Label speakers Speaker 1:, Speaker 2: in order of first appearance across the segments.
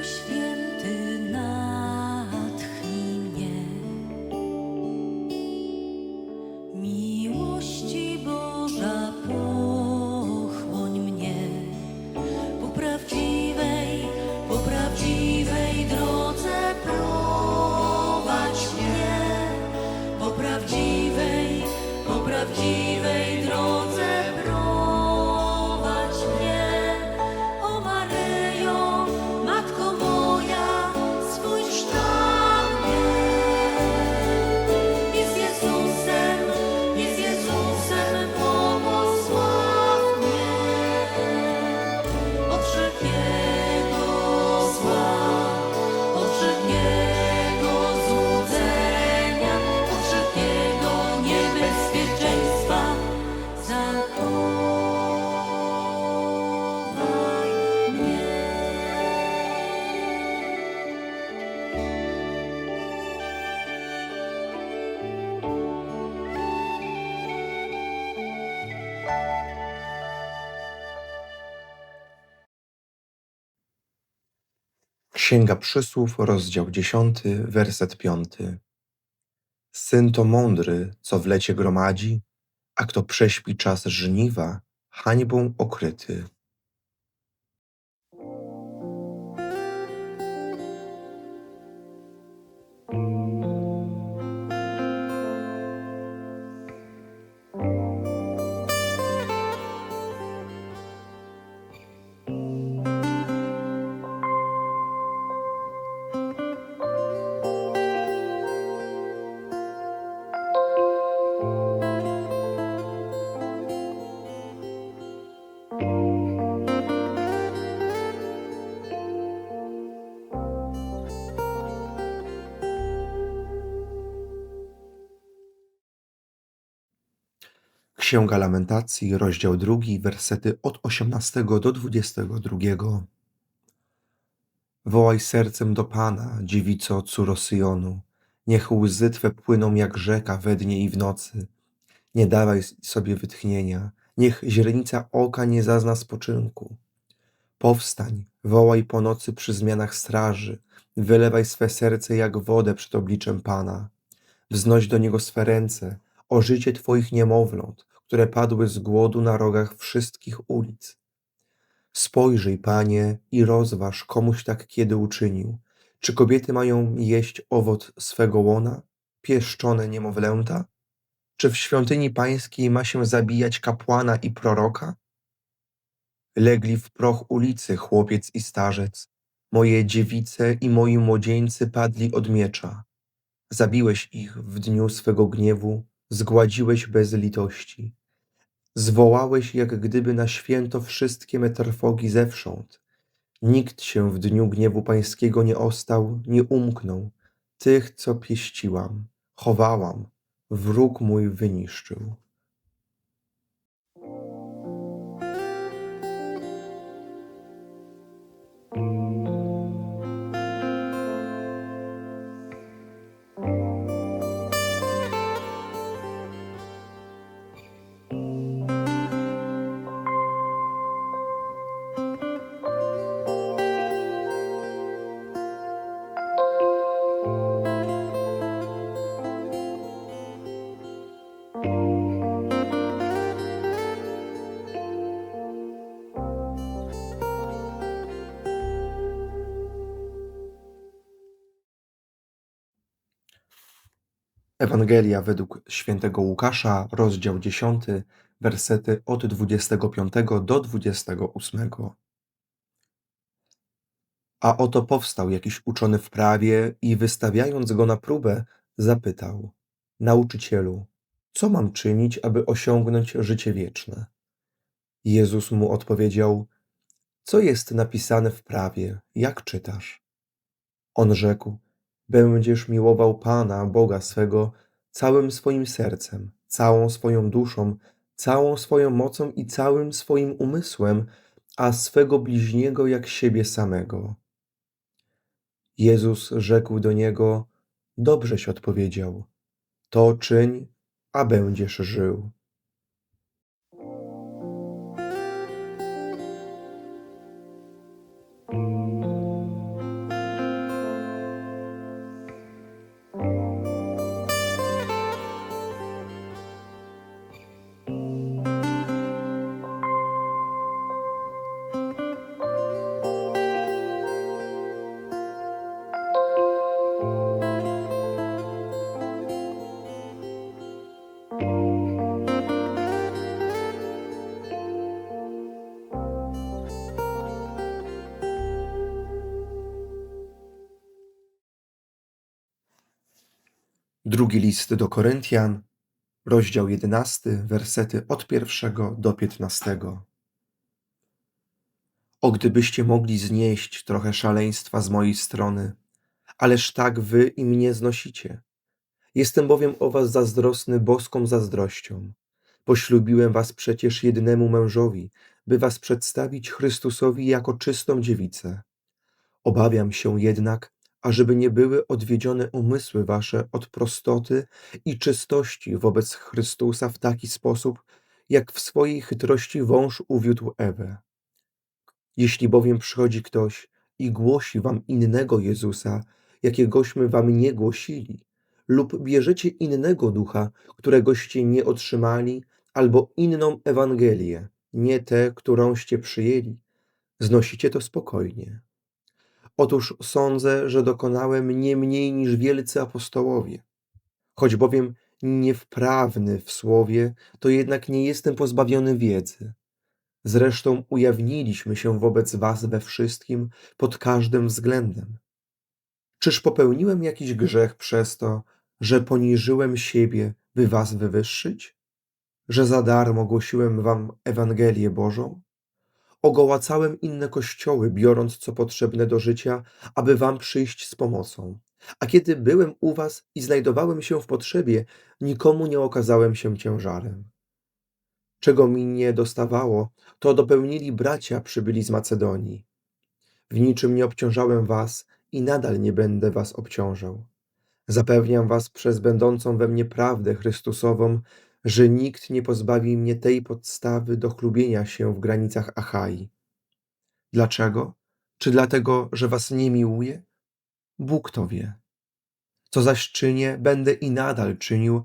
Speaker 1: uświat.
Speaker 2: Księga Przysłów, rozdział 10, werset 5. Syn to mądry, co w lecie gromadzi, a kto prześpi czas żniwa, hańbą okryty. Księga Lamentacji, rozdział 2, wersety od 18 do 22. Wołaj sercem do Pana, dziewico córo Syjonu. Niech łzy Twe płyną jak rzeka we dnie i w nocy. Nie dawaj sobie wytchnienia, niech źrenica oka nie zazna spoczynku. Powstań, wołaj po nocy przy zmianach straży, wylewaj swe serce jak wodę przed obliczem Pana. Wznoś do Niego swe ręce, o życie Twoich niemowląt, które padły z głodu na rogach wszystkich ulic. Spojrzyj, Panie, i rozważ, komuś tak kiedy uczynił. Czy kobiety mają jeść owoc swego łona, pieszczone niemowlęta? Czy w świątyni pańskiej ma się zabijać kapłana i proroka? Legli w proch ulicy chłopiec i starzec. Moje dziewice i moi młodzieńcy padli od miecza. Zabiłeś ich w dniu swego gniewu, zgładziłeś bez litości. Zwołałeś jak gdyby na święto wszystkie metarfogi zewsząd. Nikt się w dniu gniewu pańskiego nie ostał, nie umknął. Tych, co pieściłam, chowałam, wróg mój wyniszczył. Ewangelia według świętego Łukasza, rozdział 10, wersety od 25 do 28. A oto powstał jakiś uczony w prawie i wystawiając go na próbę, zapytał: Nauczycielu, co mam czynić, aby osiągnąć życie wieczne? Jezus mu odpowiedział: Co jest napisane w prawie, jak czytasz? On rzekł: Będziesz miłował Pana, Boga swego, całym swoim sercem, całą swoją duszą, całą swoją mocą i całym swoim umysłem, a swego bliźniego jak siebie samego. Jezus rzekł do niego: Dobrześ odpowiedział. To czyń, a będziesz żył. Drugi list do Koryntian, rozdział 11, wersety od pierwszego do 15. O gdybyście mogli znieść trochę szaleństwa z mojej strony, ależ tak wy i mnie znosicie. Jestem bowiem o was zazdrosny boską zazdrością. Poślubiłem was przecież jednemu mężowi, by was przedstawić Chrystusowi jako czystą dziewicę. Obawiam się jednak, ażeby nie były odwiedzione umysły wasze od prostoty i czystości wobec Chrystusa w taki sposób, jak w swojej chytrości wąż uwiódł Ewę. Jeśli bowiem przychodzi ktoś i głosi wam innego Jezusa, jakiegośmy wam nie głosili, lub bierzecie innego ducha, któregoście nie otrzymali, albo inną Ewangelię, nie tę, którąście przyjęli, znosicie to spokojnie. Otóż sądzę, że dokonałem nie mniej niż wielcy apostołowie. Choć bowiem niewprawny w słowie, to jednak nie jestem pozbawiony wiedzy. Zresztą ujawniliśmy się wobec was we wszystkim pod każdym względem. Czyż popełniłem jakiś grzech przez to, że poniżyłem siebie, by was wywyższyć? Że za darmo głosiłem wam Ewangelię Bożą? Ogołacałem inne kościoły, biorąc co potrzebne do życia, aby wam przyjść z pomocą. A kiedy byłem u was i znajdowałem się w potrzebie, nikomu nie okazałem się ciężarem. Czego mi nie dostawało, to dopełnili bracia przybyli z Macedonii. W niczym nie obciążałem was i nadal nie będę was obciążał. Zapewniam was przez będącą we mnie prawdę Chrystusową, że nikt nie pozbawi mnie tej podstawy do chlubienia się w granicach Achai. Dlaczego? Czy dlatego, że was nie miłuję? Bóg to wie. Co zaś czynię, będę i nadal czynił,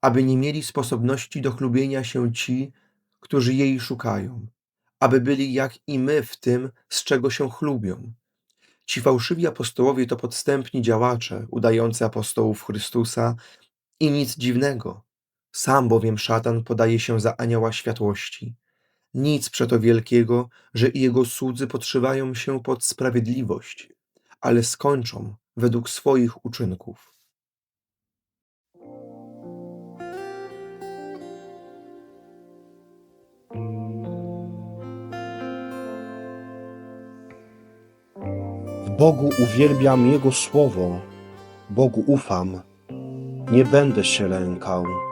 Speaker 2: aby nie mieli sposobności do chlubienia się ci, którzy jej szukają, aby byli jak i my w tym, z czego się chlubią. Ci fałszywi apostołowie to podstępni działacze, udający apostołów Chrystusa i nic dziwnego. Sam bowiem szatan podaje się za anioła światłości. Nic przeto wielkiego, że i jego słudzy podszywają się pod sprawiedliwość, ale skończą według swoich uczynków.
Speaker 3: W Bogu uwielbiam Jego słowo, Bogu ufam, nie będę się lękał.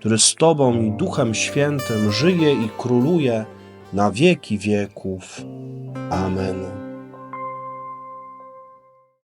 Speaker 3: który z Tobą i Duchem Świętym żyje i króluje na wieki wieków. Amen.